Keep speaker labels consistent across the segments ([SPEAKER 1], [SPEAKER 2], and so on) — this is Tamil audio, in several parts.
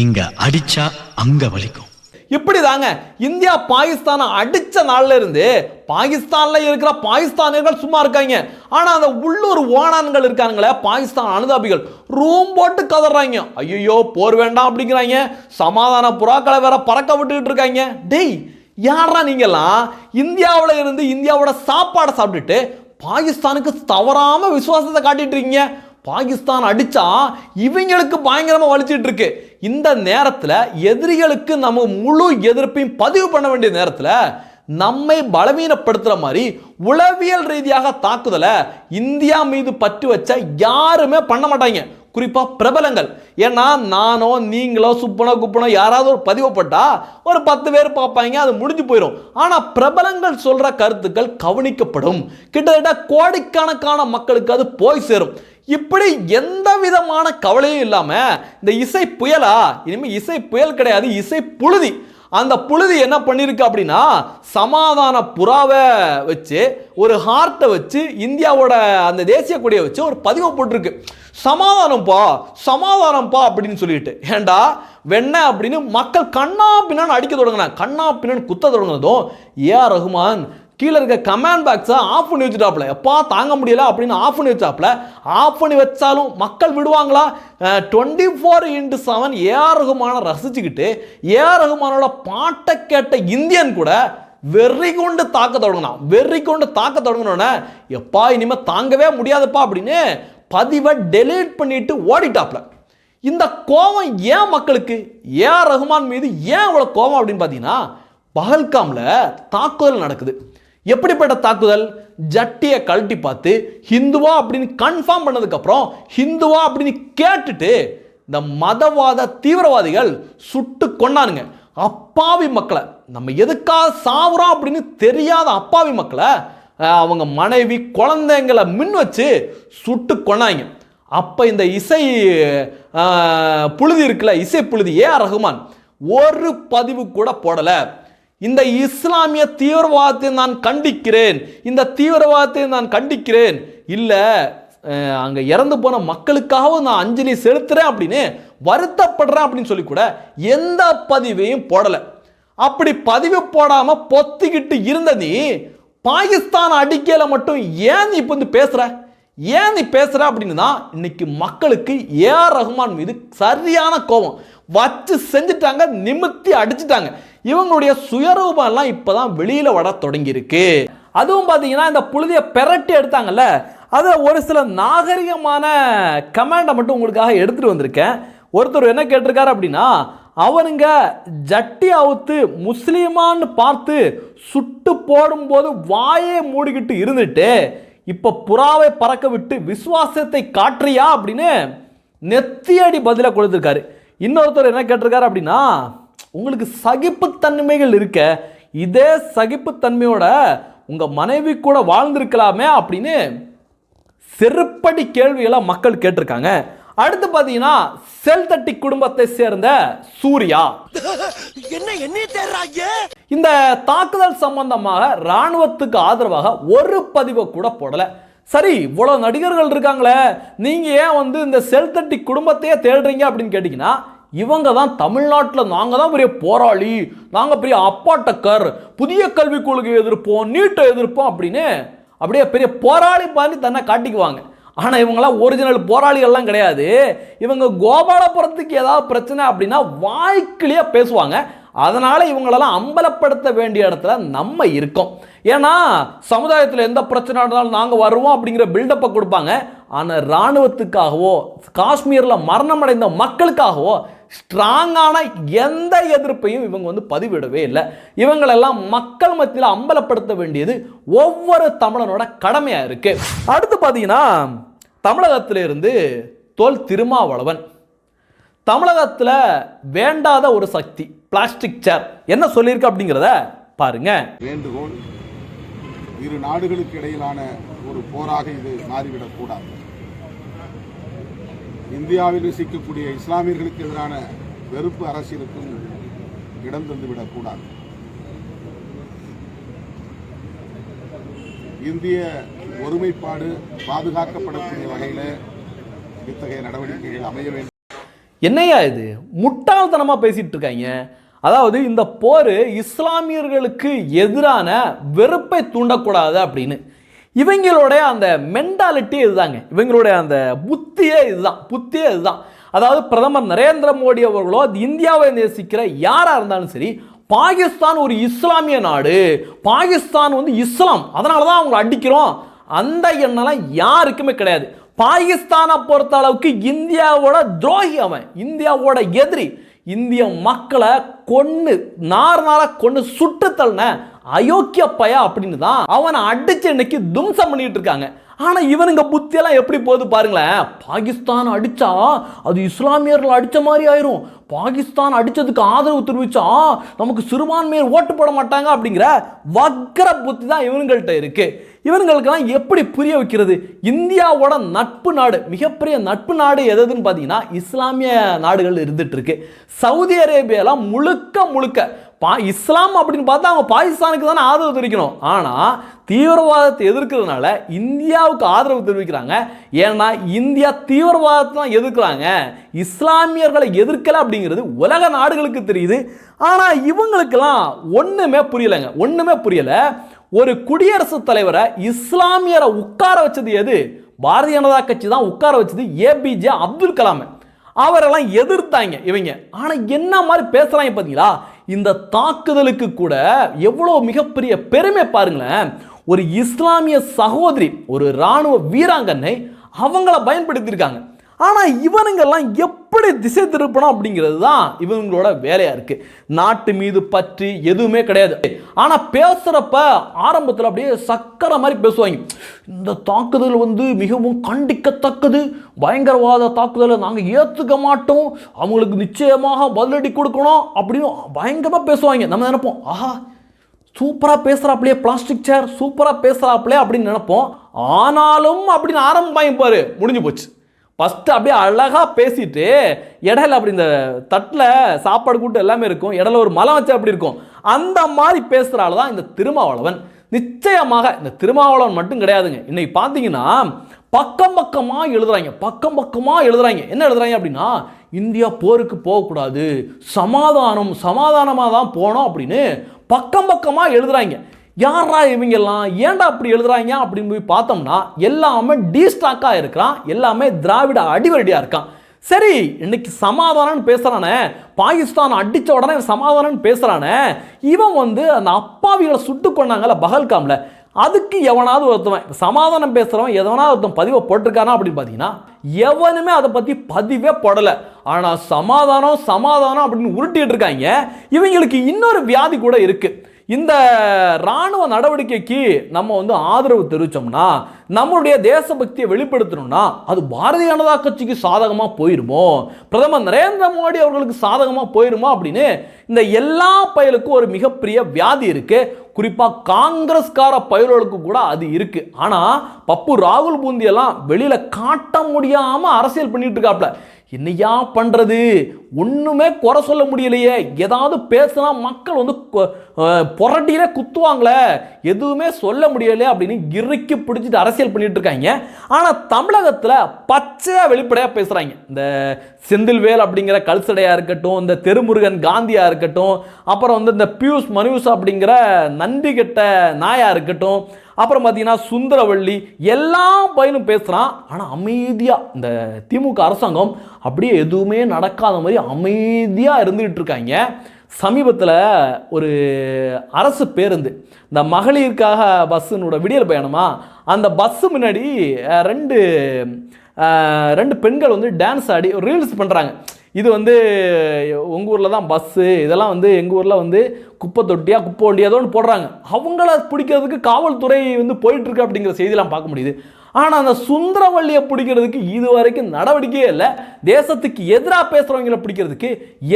[SPEAKER 1] இங்க அடிச்சா அங்க வலிக்கும்.
[SPEAKER 2] இப்படி தாங்க இந்தியா பாகிஸ்தானை அடித்த நாள்ல இருந்து பாகிஸ்தானில் இருக்கிற பாகிஸ்தானியர்கள் சும்மா இருக்காங்க. ஆனால் அந்த உள்ளூர் ஓனான்கள் இருக்கானுங்களே பாகிஸ்தான் அனுதாபிகள் ரூம் போட்டு கதறாங்க. ஐயோ போர் வேண்டாம் அப்படிங்கிறாங்க. சமாதான புறாக்களை வேற பறக்க விட்டுக்கிட்டு இருக்காங்க. டேய் யாரா நீங்கெல்லாம்? இந்தியாவில் இருந்து இந்தியாவோட சாப்பாடை சாப்பிட்டுட்டு பாகிஸ்தானுக்கு தவறாமல் விசுவாசத்தை காட்டிட்டு இருக்கீங்க. பாகிஸ்தான் அடித்தா இவங்களுக்கு பயங்கரமாக வலிச்சிட்டு இருக்கு. இந்த நேரத்தில் எதிரிகளுக்கு நம்ம முழு எதிர்ப்பையும் பதிவு பண்ண வேண்டிய நேரத்தில் நம்மை பலவீனப்படுத்துகிற மாதிரி உளவியல் ரீதியாக தாக்குதலை இந்தியா மீது பற்று வச்ச யாருமே பண்ண மாட்டாங்க. குறிப்பாக பிரபலங்கள். ஏன்னா நானோ நீங்களோ சுப்பனோ குப்பனோ யாராவது ஒரு பதிவப்பட்டா ஒரு பத்து பேர் பார்ப்பாங்க அது முடிஞ்சு போயிடும் ஆனால் பிரபலங்கள் சொல்கிற கருத்துக்கள் கவனிக்கப்படும். கிட்டத்தட்ட கோடிக்கணக்கான மக்களுக்கு அது போய் சேரும். இப்படி எந்த விதமான கவலையும் இல்லாமல் இந்த இசை புயலா இனிமேல் இசை புயல் கிடையாது இசை புழுதி. அந்த புழுதி என்ன பண்ணியிருக்கு அப்படின்னா சமாதான புறாவை வச்சு ஒரு ஹார்ட்டை வச்சு இந்தியாவோட அந்த தேசிய கொடியை வச்சு ஒரு பதிவை போட்டிருக்கு. சமாதானம்ப்பா சமாதானம்ப்பா அப்படின்னு சொல்லிட்டு. ஏண்டா வெண்ண அப்படின்னு மக்கள் கண்ணா பின்னான்னு அடிக்க தொடங்கினாங்க. கண்ணா பின்னான்னு குத்த தொடங்கினதும் ஏ ஆர் ரஹ்மான் கீழே இருக்க கமெண்ட் பாக்ஸை ஆஃப் பண்ணி வச்சுட்டாப்ல எப்பா தாங்க முடியல அப்படின்னு ஆஃப் பண்ணி வச்சாப்ல ஆஃப் பண்ணி வச்சாலும் மக்கள் விடுவாங்களா? Twenty four into seven AR ரகுமான ரசிச்சுக்கிட்டு ஏஆர் ரகுமானோட பாட்டை கேட்ட இந்தியன் கூட வெறி கொண்டு தாக்க தொடங்கினான். வெறி கொண்டு தாக்க தொடங்கினோடனே எப்பா இனிமேல் தாங்கவே முடியாதுப்பா அப்படின்னு பதிவை டெலீட் பண்ணிட்டு ஓடிட்டாப்ல இந்த கோபம் ஏன் மக்களுக்கு? ஏஆர் ரகுமான் மீது ஏன் இவ்வளோ கோபம் அப்படின்னு பார்த்தீங்கன்னா பகல்காமில் தாக்குதல் நடக்குது. எப்படிப்பட்ட தாக்குதல்? ஜட்டியை கழட்டி பார்த்து ஹிந்துவா அப்படின்னு கன்ஃபார்ம் பண்ணதுக்கப்புறம் ஹிந்துவா அப்படின்னு கேட்டுட்டு இந்த மதவாத தீவிரவாதிகள் சுட்டு கொண்டானுங்க அப்பாவி மக்களை. நம்ம எதுக்காக சாவுறோம் அப்படின்னு தெரியாத அப்பாவி மக்களை அவங்க மனைவி குழந்தைங்களை மின் வச்சு சுட்டு கொண்டாங்க அப்போ இந்த இசை புழுதி இருக்குல்ல இசை புழுதி ஏ ஆர் ரஹ்மான் ஒரு பதிவு கூட போடலை. இந்த இஸ்லாமிய தீவிரவாதத்தை நான் கண்டிக்கிறேன். இந்த தீவிரவாதத்தை நான் கண்டிக்கிறேன். இல்லை அங்கே இறந்து போன மக்களுக்காக நான் அஞ்சலி செலுத்துறேன் அப்படின்னு வருத்தப்படுறேன் அப்படின்னு சொல்லி கூட எந்த பதிவையும் போடலை. அப்படி பதிவு போடாமல் பொத்திக்கிட்டு இருந்த நீ பாகிஸ்தான் அடிக்கையில் மட்டும் ஏன் நீ இப்போ வந்து பேசுகிற ஏன் நீ பேசுகிற அப்படின்னு தான் இன்னைக்கு மக்களுக்கு ஏஆர் ரஹ்மான் மீது சரியான கோபம். வச்சு செஞ்சுட்டாங்க நிமித்தி அடிச்சிட்டாங்க. இவங்களுடைய சுயரூபம் எல்லாம் இப்பதான் வெளியில் வர தொடங்கியிருக்கு. அதுவும் பார்த்தீங்கன்னா இந்த புழுதியை பெரட்டி எடுத்தாங்கல்ல அதை ஒரு சில நாகரிகமான கமெண்டை மட்டும் உங்களுக்காக எடுத்துட்டு வந்திருக்கேன். ஒருத்தர் என்ன கேட்டிருக்காரு அப்படின்னா அவனுங்க ஜட்டி அவுத்து முஸ்லீமான்னு பார்த்து சுட்டு போடும்போது வாயே மூடிக்கிட்டு இருந்துட்டு இப்போ புறாவை பறக்க விட்டு விசுவாசத்தை காட்டுறியா அப்படின்னு நெத்தியடி பதிலாக கொடுத்துருக்காரு. இன்னொருத்தர் என்ன கேட்டிருக்காரு அப்படின்னா உங்களுக்கு சகிப்புத்தன்மைகள் இருக்க இதே சகிப்புத்தன்மையோட உங்க மனைவி கூட வாழ்ந்திருக்கலாமே அப்படின்னு செருப்படி கேள்விகளை மக்கள் கேட்டிருக்காங்க. அடுத்து பார்த்தீங்கன்னா செல்தட்டி குடும்பத்தை சேர்ந்த சூர்யா.
[SPEAKER 3] என்ன என்ன தேடுறாங்க
[SPEAKER 2] இந்த தாக்குதல் சம்பந்தமாக ராணுவத்துக்கு ஆதரவாக ஒரு பதிவை கூட போடல. சரி இவ்வளவு நடிகர்கள் இருக்காங்களே நீங்க ஏன் வந்து இந்த செல்தட்டி குடும்பத்தையே தேடுறீங்க அப்படின்னு கேட்டீங்கன்னா இவங்க தான் தமிழ்நாட்டில் நாங்கள் தான் பெரிய போராளி. நாங்கள் பெரிய அப்பாட்டக்கர் புதிய கல்விக் கொள்கையை எதிர்ப்போம் நீட்டை எதிர்ப்போம் அப்படின்னு அப்படியே பெரிய போராளி மாதிரி தன்னை காட்டிக்குவாங்க. ஆனால் இவங்களாம் ஒரிஜினல் போராளிகள்லாம் கிடையாது. இவங்க கோபாலபுரத்துக்கு ஏதாவது பிரச்சனை அப்படின்னா வாய்க்கிலேயே பேசுவாங்க. அதனால் இவங்களெல்லாம் அம்பலப்படுத்த வேண்டிய இடத்துல நம்ம இருக்கோம். ஏன்னா சமுதாயத்தில் எந்த பிரச்சனை இருந்தாலும் நாங்கள் வருவோம் அப்படிங்கிற பில்டப்பை கொடுப்பாங்க. ஆனால் இராணுவத்துக்காகவோ காஷ்மீரில் மரணமடைந்த மக்களுக்காகவோ ஸ்ட்ராங்கான எந்த எதிர்ப்பையும் இவங்க வந்து பதிவிடவே இல்லை. இவங்களெல்லாம் மக்கள் மத்தியில் அம்பலப்படுத்த வேண்டியது ஒவ்வொரு தமிழனோட கடமையாக இருக்கு. அடுத்து பார்த்தீங்கன்னா தமிழகத்திலிருந்து தோல் திருமாவளவன். தமிழகத்தில் வேண்டாத ஒரு சக்தி பிளாஸ்டிக் சேர் என்ன சொல்லியிருக்கு அப்படிங்கிறத பாருங்க.
[SPEAKER 4] வேண்டுகோள் இரு நாடுகளுக்கு இடையிலான ஒரு போராக இது மாறிவிடக்கூடாது இந்தியாவில் வசிக்கக்கூடிய இஸ்லாமியர்களுக்கு எதிரான வெறுப்பு அரசியலுக்கும் இடம் தந்துவிடக்கூடாது. இந்திய ஒருமைப்பாடு பாதுகாக்கப்படக்கூடிய வகையில் இத்தகைய நடவடிக்கைகள் அமைய வேண்டும்.
[SPEAKER 2] என்னையா இது? முட்டாள்தனமாக பேசிட்டு இருக்காங்க. அதாவது இந்த போர் இஸ்லாமியர்களுக்கு எதிரான வெறுப்பை தூண்டக்கூடாது அப்படின்னு. இவங்களுடைய அந்த மென்டாலிட்டி இதுதாங்க. இவங்களுடைய அந்த புத்தியே இதுதான். புத்தியே இதுதான். அதாவது பிரதமர் நரேந்திர மோடி அவர்களோ அது இந்தியாவை நேசிக்கிற யாராக இருந்தாலும் சரி பாகிஸ்தான் ஒரு இஸ்லாமிய நாடு. பாகிஸ்தான் வந்து இஸ்லாம். அதனால தான் அவங்க அடிக்கிறோம். அந்த எண்ணம்லாம் யாருக்குமே கிடையாது. பாகிஸ்தானை பொறுத்த அளவுக்கு இந்தியாவோட துரோகி அவன். இந்தியாவோட எதிரி. இந்திய மக்களை கொன்று நார் கொன்று கொண்டு சுட்டு தள்ளின அயோக்கிய பய அப்படின்னு தான் அவனை அடிச்சு இன்னைக்கு தும்சம் பண்ணிட்டு இருக்காங்க. ஆனால் இவனுங்க புத்தியெல்லாம் எப்படி போகுது பாருங்களேன்? பாகிஸ்தான் அடித்தா அது இஸ்லாமியர்கள் அடித்த மாதிரி ஆயிரும். பாகிஸ்தான் அடித்ததுக்கு ஆதரவு தெரிவிச்சா நமக்கு சிறுபான்மையர் ஓட்டு போட மாட்டாங்க அப்படிங்கிற வக்கர புத்தி தான் இவனுங்கள்ட்ட இருக்குது இவனுங்களுக்கெல்லாம் எப்படி புரிய வைக்கிறது? இந்தியாவோட நட்பு நாடு மிகப்பெரிய நட்பு நாடு எதுன்னு பார்த்தீங்கன்னா இஸ்லாமிய நாடுகள் இருந்துட்டு இருக்கு. சவுதி அரேபியாலாம் முழுக்க முழுக்க பா இஸ்லாம் அப்படின்னு பார்த்தா அவங்க பாகிஸ்தானுக்கு தானே ஆதரவு தெரிவிக்கணும். ஆனால் தீவிரவாதத்தை எதிர்க்கிறதுனால இந்தியாவுக்கு ஆதரவு தெரிவிக்கிறாங்க. ஏன்னா இந்தியா தீவிரவாதத்தை தான் எதிர்க்கிறாங்க. இஸ்லாமியர்களை எதிர்க்கலை அப்படிங்கிறது உலக நாடுகளுக்கு தெரியுது. ஆனால் இவங்களுக்கெல்லாம் ஒன்றுமே புரியலைங்க. ஒன்றுமே புரியலை. ஒரு குடியரசுத் தலைவரை இஸ்லாமியரை உட்கார வச்சது எது? பாரதிய ஜனதா கட்சி தான் உட்கார வச்சது ஏபிஜே அப்துல் கலாம். அவரெல்லாம் எதிர்த்தாங்க இவங்க. ஆனால் என்ன மாதிரி பேசுகிறாங்க பார்த்தீங்களா? இந்த தாக்குதலுக்கு கூட எவ்வளோ மிகப்பெரிய பெருமை பாருங்களேன். ஒரு இஸ்லாமிய சகோதரி ஒரு ராணுவ வீராங்கனை அவங்கள பயன்படுத்தியிருக்காங்க. ஆனால் இவனுங்கெல்லாம் எப்படி திசை திருப்பணும் அப்படிங்கிறது தான் இவங்களோட வேலையாக இருக்குது நாட்டு மீது பற்றி எதுவுமே கிடையாது. ஆனால் பேசுகிறப்ப ஆரம்பத்தில் அப்படியே சக்கரை மாதிரி பேசுவாங்க. இந்த தாக்குதல் வந்து மிகவும் கண்டிக்கத்தக்கது. பயங்கரவாத தாக்குதலை நாங்கள் ஏற்றுக்க மாட்டோம். அவங்களுக்கு நிச்சயமாக பதிலடி கொடுக்கணும் அப்படின்னு பயங்கரமாக பேசுவாங்க. நம்ம நினைப்போம் ஆஹா சூப்பராக பேசுகிறாப்லையே பிளாஸ்டிக் சேர் சூப்பராக பேசுகிறாப்லையே அப்படின்னு நினைப்போம். ஆனாலும் அப்படின்னு ஆரம்பிப்பாங்க பாரு முடிஞ்சு போச்சு. ஃபஸ்ட்டு அப்படியே அழகாக பேசிட்டு இடையில அப்படி இந்த தட்டில் சாப்பாடு கூட்டு எல்லாமே இருக்கும். இடையில ஒரு மலம் வச்சு அப்படி இருக்கும்? அந்த மாதிரி பேசுகிற தான் இந்த திருமாவளவன். நிச்சயமாக இந்த திருமாவளவன் மட்டும் கிடையாதுங்க. இன்னைக்கு பார்த்தீங்கன்னா பக்கம் பக்கமாக எழுதுறாங்க. பக்கம் பக்கமாக எழுதுறாங்க. என்ன எழுதுறாங்க அப்படின்னா இந்தியா போருக்கு போகக்கூடாது. சமாதானம் சமாதானமாக தான் போனோம் அப்படின்னு பக்கம் பக்கமாக எழுதுறாங்க. யாரா இவங்கெல்லாம்? ஏன்டா அப்படி எழுதுறாங்க? அப்படின்னு போய் பார்த்தோம்னா எல்லாமே டீஸ்டாக்காக இருக்கிறான். எல்லாமே திராவிட அடிவரடியாக இருக்கான். சரி இன்னைக்கு சமாதானம்னு பேசுகிறானே பாகிஸ்தான் அடித்த உடனே சமாதானம்னு பேசுகிறானே இவன் வந்து அந்த அப்பாவிகளை சுட்டு கொண்டாங்கல்ல பகல்காமில். அதுக்கு எவனாவது ஒருத்தவன் சமாதானம் பேசுகிறவன் எதனாவது ஒருத்தன் பதிவை போட்டிருக்கானா அப்படின்னு பார்த்தீங்கன்னா எவனுமே அதை பற்றி பதிவே போடலை. ஆனால் சமாதானம் சமாதானம் அப்படின்னு உருட்டிட்டு இருக்காங்க. இவங்களுக்கு இன்னொரு வியாதி கூட இருக்குது இந்த ராணுவ நடவடிக்கைக்கு நம்ம வந்து ஆதரவு தெரிவித்தோம்னா நம்மளுடைய தேசபக்தியை வெளிப்படுத்தணும்னா அது பாரதிய ஜனதா கட்சிக்கு சாதகமாக போயிருமோ? பிரதமர் நரேந்திர மோடி அவர்களுக்கு சாதகமாக போயிருமோ அப்படின்னு இந்த எல்லா பயலுக்கும் ஒரு மிகப்பெரிய வியாதி இருக்குது குறிப்பாக காங்கிரஸ்கார பயல்களுக்கு கூட அது இருக்குது ஆனால் பப்பு ராகுல் பூந்தியெல்லாம் வெளியில் காட்ட முடியாமல் அரசியல் பண்ணிட்டு இருக்காப்ல. என்னையா பண்ணுறது ஒன்றுமே குறை சொல்ல முடியலையே. ஏதாவது பேசுனா மக்கள் வந்து கொ- புரட்டியிலே குத்துவாங்களே. எதுவுமே சொல்ல முடியலையே அப்படின்னு இறுக்கி பிடிச்சிட்டு அரசியல் பண்ணிட்டு இருக்காங்க. ஆனால் தமிழகத்தில் பச்சையாக வெளிப்படையாக பேசுகிறாங்க இந்த செந்தில்வேல் அப்படிங்கிற கல்சடையாக இருக்கட்டும் இந்த தெருமுருகன் காந்தியாக இருக்கட்டும் அப்புறம் வந்து இந்த பியூஷ் மனுஷ் அப்படிங்கிற நன்றி கெட்ட நாயாக இருக்கட்டும் அப்புறம் பார்த்தீங்கன்னா சுந்தரவள்ளி எல்லா பையனும் பேசுகிறான் ஆனால் அமைதியாக இந்த திமுக அரசாங்கம் அப்படியே எதுவுமே நடக்காத மாதிரி அமைதியாக இருந்துகிட்டு இருக்காங்க. சமீபத்தில் ஒரு அரசு பேருந்து இந்த மகளிருக்காக பஸ்ஸுனோட விடியல் பயணமா? அந்த பஸ்ஸு முன்னாடி ரெண்டு ரெண்டு பெண்கள் வந்து டான்ஸ் ஆடி ரீல்ஸ் பண்ணுறாங்க இது வந்து உங்கள் ஊரில் தான் பஸ்ஸு இதெல்லாம் வந்து எங்கள் ஊரில் வந்து குப்பை தொட்டியாக குப்பை வண்டியாதோன்னு போடுறாங்க. அவங்கள பிடிக்கிறதுக்கு காவல்துறை வந்து போயிட்டுருக்கு அப்படிங்கிற செய்திலாம் பார்க்க முடியுது. ஆனால் அந்த சுந்தரவள்ளியை பிடிக்கிறதுக்கு இது வரைக்கும் நடவடிக்கையே இல்லை. தேசத்துக்கு எதிராக பேசுகிறவங்கள பிடிக்கிறதுக்கு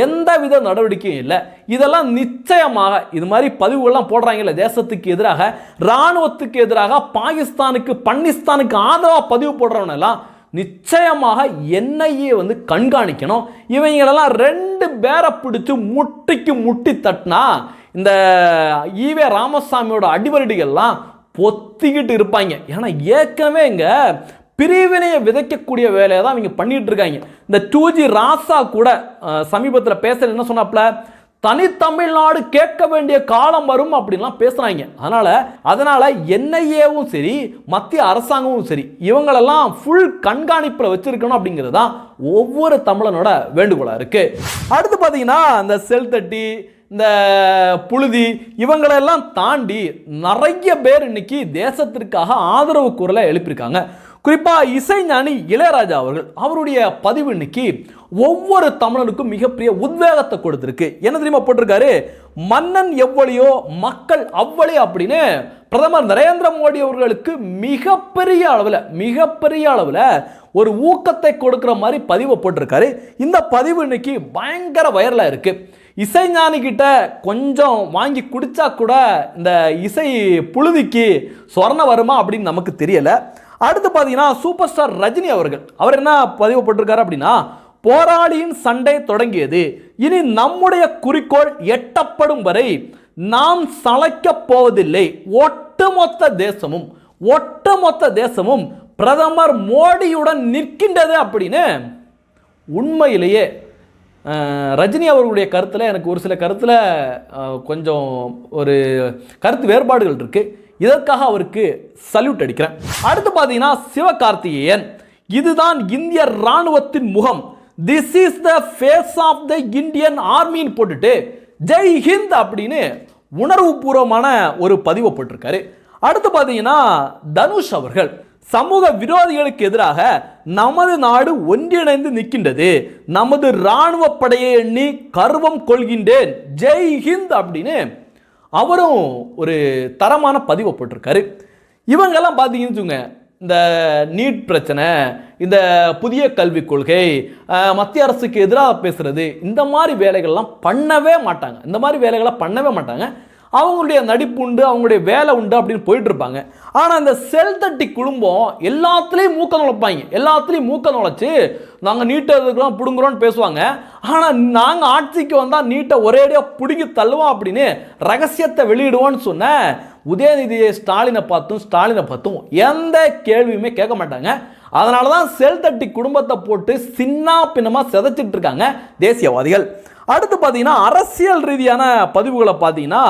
[SPEAKER 2] எந்த வித நடவடிக்கையும் இல்லை. இதெல்லாம் நிச்சயமாக இது மாதிரி பதிவுகள்லாம் போடுறாங்கல்ல தேசத்துக்கு எதிராக இராணுவத்துக்கு எதிராக பாகிஸ்தானுக்கு பன்னிஸ்தானுக்கு ஆதரவாக பதிவு போடுறவனெல்லாம் நிச்சயமாக என்ஐஏ வந்து கண்காணிக்கணும். இவங்களெல்லாம் ரெண்டு பேரை பிடிச்சி முட்டிக்கு முட்டி தட்டினா இந்த ஈவே ராமசாமியோட அடிவரடிகள்லாம் பொத்திக்கிட்டு இருப்பாங்க. ஏன்னா ஏற்கனவே இங்கே பிரிவினையை விதைக்கக்கூடிய வேலையை தான் அவங்க பண்ணிகிட்டு இருக்காங்க. இந்த டூ ஜி ராசா கூட சமீபத்தில் பேசுகிற என்ன சொன்னாப்ல தனித்தமிழ்நாடு கேட்க வேண்டிய காலம் வரும் அப்படின்லாம் பேசுகிறாங்க அதனால் அதனால் என்ஐஏவும் சரி மத்திய அரசாங்கமும் சரி இவங்களெல்லாம் ஃபுல் கண்காணிப்பில் வச்சுருக்கணும் அப்படிங்கிறது தான் ஒவ்வொரு தமிழனோட வேண்டுகோளாக இருக்குது அடுத்து பார்த்தீங்கன்னா இந்த செல் தட்டி இந்த புழுதி இவங்களெல்லாம் தாண்டி நிறைய பேர் இன்னைக்கு தேசத்திற்காக ஆதரவு குரலை எழுப்பியிருக்காங்க. குறிப்பாக இசைஞானி இளையராஜா அவர்கள் அவருடைய பதிவு இன்னைக்கு ஒவ்வொரு தமிழனுக்கும் மிகப்பெரிய உத்வேகத்தை கொடுத்துருக்கு. என்ன தெரியுமா போட்டிருக்காரு? மன்னன் எவ்வளியோ மக்கள் அவ்வளே அப்படின்னு பிரதமர் நரேந்திர மோடி அவர்களுக்கு மிகப்பெரிய அளவில் மிகப்பெரிய அளவில் ஒரு ஊக்கத்தை கொடுக்குற மாதிரி பதிவை போட்டிருக்காரு. இந்த பதிவு இன்னைக்கு பயங்கர வைரலாக இருக்குது இசைஞானி கிட்ட கொஞ்சம் வாங்கி குடிச்சா கூட இந்த இசை புழுதிக்கு சொர்ணம் வருமா அப்படின்னு நமக்கு தெரியலை. அடுத்து பார்த்தீங்கன்னா சூப்பர் ஸ்டார் ரஜினி அவர்கள். அவர் என்ன பதிவு போட்டிருக்காரு அப்படின்னா போராளியின் சண்டை தொடங்கியது. இனி நம்முடைய குறிக்கோள் எட்டப்படும் வரை நாம் சளைக்கப் போவதில்லை. ஒட்டுமொத்த தேசமும் ஒட்டுமொத்த தேசமும் பிரதமர் மோடியுடன் நிற்கின்றது அப்படின்னு உண்மையிலேயே ரஜினி அவர்களுடைய கருத்தில் எனக்கு ஒரு சில கருத்தில் கொஞ்சம் ஒரு கருத்து வேறுபாடுகள் இருக்குது இதற்காக அவருக்கு சல்யூட் அடிக்கிறேன். அடுத்து பார்த்தீங்கன்னா சிவகார்த்திகேயன். இதுதான் இந்திய ராணுவத்தின் முகம். This is the face of the Indian ஆர்மின்னு போட்டுட்டு ஜெய் ஹிந்த் அப்படின்னு உணர்வுபூர்வமான ஒரு பதிவை போட்டிருக்காரு. அடுத்து பார்த்தீங்கன்னா தனுஷ் அவர்கள். சமூக விரோதிகளுக்கு எதிராக நமது நாடு ஒன்றிணைந்து நிற்கின்றது. நமது இராணுவ படையை எண்ணி கர்வம் கொள்கின்றேன். ஜெய் ஹிந்த் அப்படின்னு அவரும் ஒரு தரமான பதிவை போட்டிருக்காரு. இவங்கெல்லாம் பார்த்தீங்கன்னு இந்த நீட் பிரச்சனை இந்த புதிய கல்விக் கொள்கை மத்திய அரசுக்கு எதிராக பேசுறது இந்த மாதிரி வேலைகள்லாம் பண்ணவே மாட்டாங்க. இந்த மாதிரி வேலைகளை பண்ணவே மாட்டாங்க. அவங்களுடைய நடிப்பு உண்டு அவங்களுடைய வேலை உண்டு அப்படின்னு போயிட்டு இருப்பாங்க. ஆனால் இந்த செல் தட்டி குடும்பம் எல்லாத்துலேயும் மூக்க நுழைப்பாங்க. எல்லாத்துலேயும் மூக்க நுழைச்சி நாங்கள் நீட்டை இருக்கிறோம் பிடுங்குறோம்னு பேசுவாங்க. ஆனால் நாங்கள் ஆட்சிக்கு வந்தால் நீட்டை ஒரேடியாக பிடுங்கி தள்ளுவோம் அப்படின்னு ரகசியத்தை வெளியிடுவோம்னு சொன்ன உதயநிதியை ஸ்டாலினை பார்த்தும் ஸ்டாலினை பார்த்தும் எந்த கேள்வியுமே கேட்க மாட்டாங்க. அதனால தான் செல் தட்டி குடும்பத்தை போட்டு சின்னா பின்னமாக சிதைச்சிட்டு இருக்காங்க தேசியவாதிகள். அடுத்து பார்த்தீங்கன்னா அரசியல் ரீதியான பதிவுகளை பார்த்தீங்கன்னா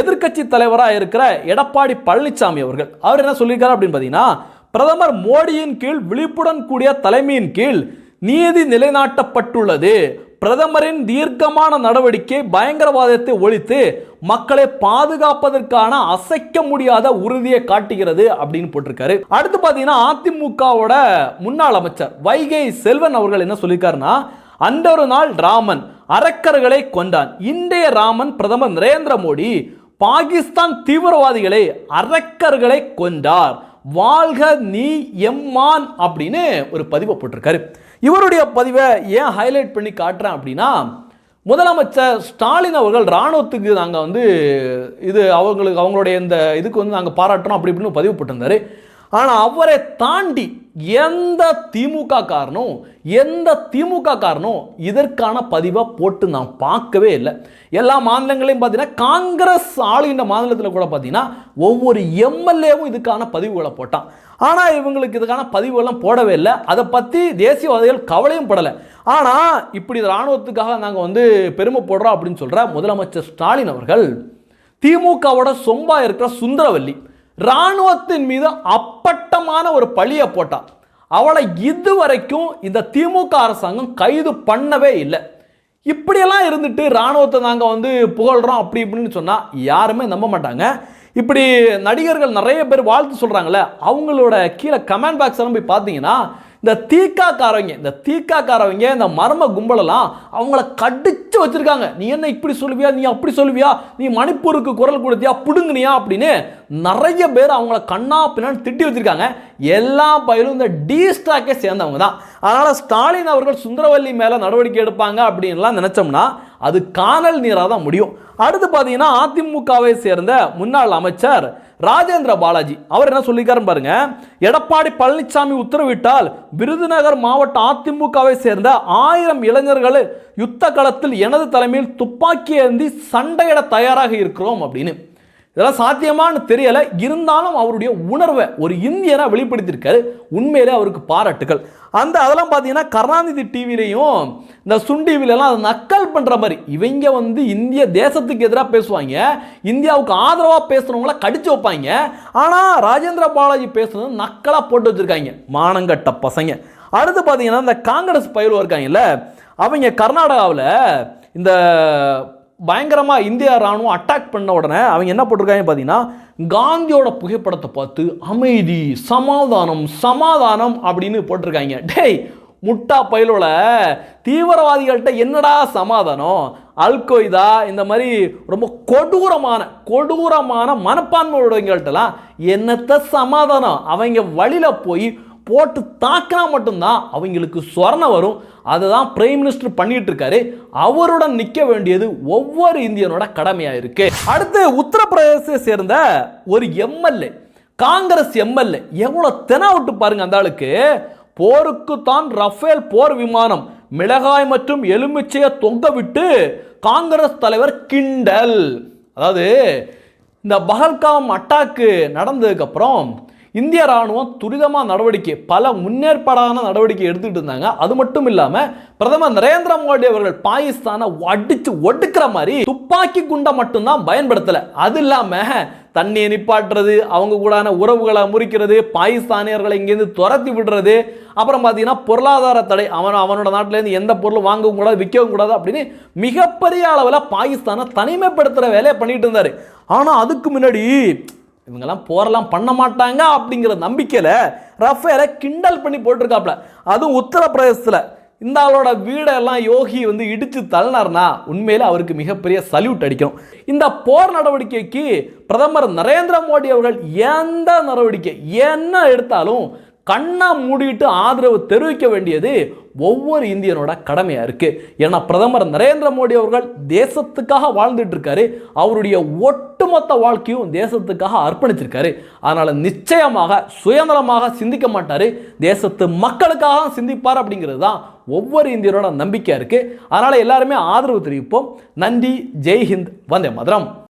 [SPEAKER 2] எதிர்க்கட்சி தலைவராக இருக்கிற எடப்பாடி பழனிசாமி அவர்கள். அவர் என்ன சொல்லியிருக்காரு அப்படின்னு பார்த்தீங்கன்னா பிரதமர் மோடியின் கீழ் விழிப்புடன் கூடிய தலைமையின் கீழ் நீதி நிலைநாட்டப்பட்டுள்ளது. பிரதமரின் தீர்க்கமான நடவடிக்கை பயங்கரவாதத்தை ஒழித்து மக்களை பாதுகாப்பதற்கான அசைக்க முடியாத உறுதியை காட்டுகிறது அப்படின்னு போட்டிருக்காரு. அடுத்து பார்த்தீங்கன்னா அதிமுகவோட முன்னாள் அமைச்சர் வைகை செல்வன் அவர்கள் என்ன சொல்லியிருக்காருன்னா அந்த ஒரு நாள் ராமன் அரக்கர்களை கொண்டான் இன்றைய ராமன் பிரதமர் நரேந்திர மோடி பாகிஸ்தான் தீவிரவாதிகளை அரக்கர்களை கொண்டார் வாழ்க நீ எம்மான் அப்படின்னு ஒரு பதிவை போட்டிருக்காரு. இவருடைய பதிவை ஏன் ஹைலைட் பண்ணி காட்டுறேன் அப்படின்னா முதலமைச்சர் ஸ்டாலின் அவர்கள் இராணுவத்துக்கு நாங்கள் வந்து இது அவங்களுக்கு அவங்களுடைய இந்த இதுக்கு வந்து நாங்கள் பாராட்டுறோம் அப்படி இப்படின்னு பதிவு போட்டிருந்தாரு. ஆனால் அவரை தாண்டி எந்த திமுக காரனும் எந்த திமுக காரனும் இதற்கான பதிவை போட்டு நான் பார்க்கவே இல்லை. எல்லா மாநிலங்களையும் பார்த்தீங்கன்னா காங்கிரஸ் ஆளுகின்ற மாநிலத்தில் கூட பார்த்தீங்கன்னா ஒவ்வொரு எம்எல்ஏவும் இதுக்கான பதிவுகளை போட்டான். ஆனால் இவங்களுக்கு இதுக்கான பதிவுகள்லாம் போடவே இல்லை. அதை பற்றி தேசியவாதிகள் கவலையும் படலை. ஆனால் இப்படி இராணுவத்துக்காக நாங்கள் வந்து பெருமை போடுறோம் அப்படின்னு சொல்கிற முதலமைச்சர் ஸ்டாலின் அவர்கள் திமுகவோட சொம்பா இருக்கிற சுந்தரவல்லி இராணுவத்தின் மீது அப்பட்டமான ஒரு பழியை போட்டார் அவளை இதுவரைக்கும் இந்த திமுக அரசாங்கம் கைது பண்ணவே இல்லை. இப்படியெல்லாம் இருந்துட்டு இராணுவத்தை நாங்கள் வந்து புகழ்கிறோம் அப்படி இப்படின்னு சொன்னால் யாருமே நம்ப மாட்டாங்க. இப்படி நடிகர்கள் நிறைய பேர் வாழ்த்து சொல்கிறாங்களே அவங்களோட கீழே கமெண்ட் பாக்ஸ் எல்லாம் போய் பார்த்தீங்கன்னா இந்த தீக்காக்காரவங்க இந்த தீக்காக்காரவங்க இந்த மர்ம கும்பலெல்லாம் அவங்கள கடிச்சு வச்சிருக்காங்க. நீ என்ன இப்படி சொல்லுவியா? நீ அப்படி சொல்லுவியா? நீ மணிப்பூருக்கு குரல் கொடுத்தியா? பிடுங்குனியா? அப்படின்னு நிறைய பேர் அவங்கள கண்ணா பின்னான்னு திட்டி வச்சிருக்காங்க. எல்லா பயிலும் இந்த டி ஸ்டாக்கே சேர்ந்தவங்க தான். அதனால் ஸ்டாலின் அவர்கள் சுந்தரவல்லி மேலே நடவடிக்கை எடுப்பாங்க அப்படின்லாம் நினச்சோம்னா அது காணல் நீராக தான் முடியும். அடுத்து பார்த்தீங்கன்னா அதிமுகவை சேர்ந்த முன்னாள் அமைச்சர் ராஜேந்திர பாலாஜி. அவர் என்ன சொல்லியிருக்காருன்னு பாருங்க. எடப்பாடி பழனிசாமி உத்தரவிட்டால் விருதுநகர் மாவட்ட அதிமுகவை சேர்ந்த ஆயிரம் இளைஞர்கள் யுத்த களத்தில் எனது தலைமையில் துப்பாக்கி ஏந்தி சண்டையிட தயாராக இருக்கிறோம் அப்படின்னு. இதெல்லாம் சாத்தியமான்னு தெரியலை. இருந்தாலும் அவருடைய உணர்வை ஒரு இந்தியனா வெளிப்படுத்தியிருக்காரு. உண்மையிலே அவருக்கு பாராட்டுகள். அந்த அதெல்லாம் பார்த்தீங்கன்னா கருணாநிதி டிவிலையும் இந்த சுன் டிவிலெல்லாம் அதை நக்கல் பண்ணுற மாதிரி. இவங்க வந்து இந்திய தேசத்துக்கு எதிராக பேசுவாங்க. இந்தியாவுக்கு ஆதரவாக பேசுகிறவங்கள கடிச்சு வைப்பாங்க. ஆனால் ராஜேந்திர பாலாஜி பேசுனது நக்கலாக போட்டு வச்சுருக்காங்க. மானங்கட்ட பசங்க. அடுத்து பார்த்தீங்கன்னா இந்த காங்கிரஸ் பயிர் இருக்காங்கல்ல அவங்க கர்நாடகாவில் இந்த பயங்கரமாக இந்தியா ராணுவம் அட்டாக் பண்ண உடனே அவங்க என்ன போட்டிருக்காங்க பார்த்தீங்கன்னா காந்தியோட புகைப்படத்தை பார்த்து அமைதி சமாதானம் சமாதானம் அப்படின்னு போட்டிருக்காங்க. டேய் முட்டா பயிலோட தீவிரவாதிகள்கிட்ட என்னடா சமாதானம்? அல் கொய்தா இந்த மாதிரி ரொம்ப கொடூரமான கொடூரமான மனப்பான்மையுடையவங்கள்ட்டலாம் என்னத்த சமாதானம்? அவங்க வழியில் போய் போட்டு தாக்கினா மட்டும்தான் அவங்களுக்கு சொரணம் வரும். அதுதான் பிரைம் மினிஸ்டர் பண்ணிட்டு இருக்காரு அவருடன் நிற்க வேண்டியது ஒவ்வொரு இந்தியனோட கடமையாக இருக்கு. அடுத்து உத்தரப்பிரதேசத்தை சேர்ந்த ஒரு எம்எல்ஏ காங்கிரஸ் எம்எல்ஏ எவ்வளோ தென விட்டு பாருங்க அந்த ஆளுக்கு. போருக்கு தான் ரஃபேல் போர் விமானம் மிளகாய் மற்றும் எலுமிச்சையை தொங்க விட்டு காங்கிரஸ் தலைவர் கிண்டல். அதாவது இந்த பஹல்காம் அட்டாக்கு நடந்ததுக்கப்புறம் இந்திய ராணுவம் துரிதமாக நடவடிக்கை பல முன்னேற்பாடான நடவடிக்கை எடுத்துக்கிட்டு இருந்தாங்க. அது மட்டும் இல்லாமல் பிரதமர் நரேந்திர மோடி அவர்கள் பாகிஸ்தானை அடிச்சு ஒடுக்கிற மாதிரி துப்பாக்கி குண்டை மட்டும்தான் பயன்படுத்தலை. அது இல்லாமல் தண்ணியை நிப்பாட்டுறது அவங்க கூடான உறவுகளை முறிக்கிறது பாகிஸ்தானியர்களை இங்கேருந்து துரத்தி விடுறது அப்புறம் பார்த்தீங்கன்னா பொருளாதார தடை அவன் அவனோட நாட்டிலேருந்து எந்த பொருளும் வாங்கவும் கூடாது விற்கவும் கூடாது அப்படின்னு மிகப்பெரிய அளவில் பாகிஸ்தானை தனிமைப்படுத்துகிற வேலையை பண்ணிட்டு இருந்தார். ஆனால் அதுக்கு முன்னாடி இவங்கெல்லாம் போரெல்லாம் பண்ண மாட்டாங்க அப்படிங்கிற நம்பிக்கையில் ரஃபேலை கிண்டல் பண்ணி போட்டிருக்காப்ல அதுவும் உத்தரப்பிரதேசத்தில். இந்த ஆளோட வீடெல்லாம் யோகி வந்து இடித்து தள்ளினார்னா உண்மையில் அவருக்கு மிகப்பெரிய சல்யூட் அடிக்கும் இந்த போர் நடவடிக்கைக்கு பிரதமர் நரேந்திர மோடி அவர்கள் எந்த நடவடிக்கை என்ன எடுத்தாலும் கண்ணா மூடிட்டு ஆதரவு தெரிவிக்க வேண்டியது ஒவ்வொரு இந்தியனோட கடமையா இருக்கு. ஏன்னா பிரதமர் நரேந்திர மோடி அவர்கள் தேசத்துக்காக வாழ்ந்துட்டு இருக்காரு. அவருடைய ஒட்டுமொத்த வாழ்க்கையும் தேசத்துக்காக அர்ப்பணிச்சிருக்காரு. அதனால நிச்சயமாக சுயநலமாக சிந்திக்க மாட்டாரு. தேசத்து மக்களுக்காக சிந்திப்பார் அப்படிங்கிறது தான் ஒவ்வொரு இந்தியரோட நம்பிக்கையாக இருக்கு. அதனால எல்லாருமே ஆதரவு தெரிவிப்போம். நன்றி ஜெய்ஹிந்த் வந்தே மதுரம்.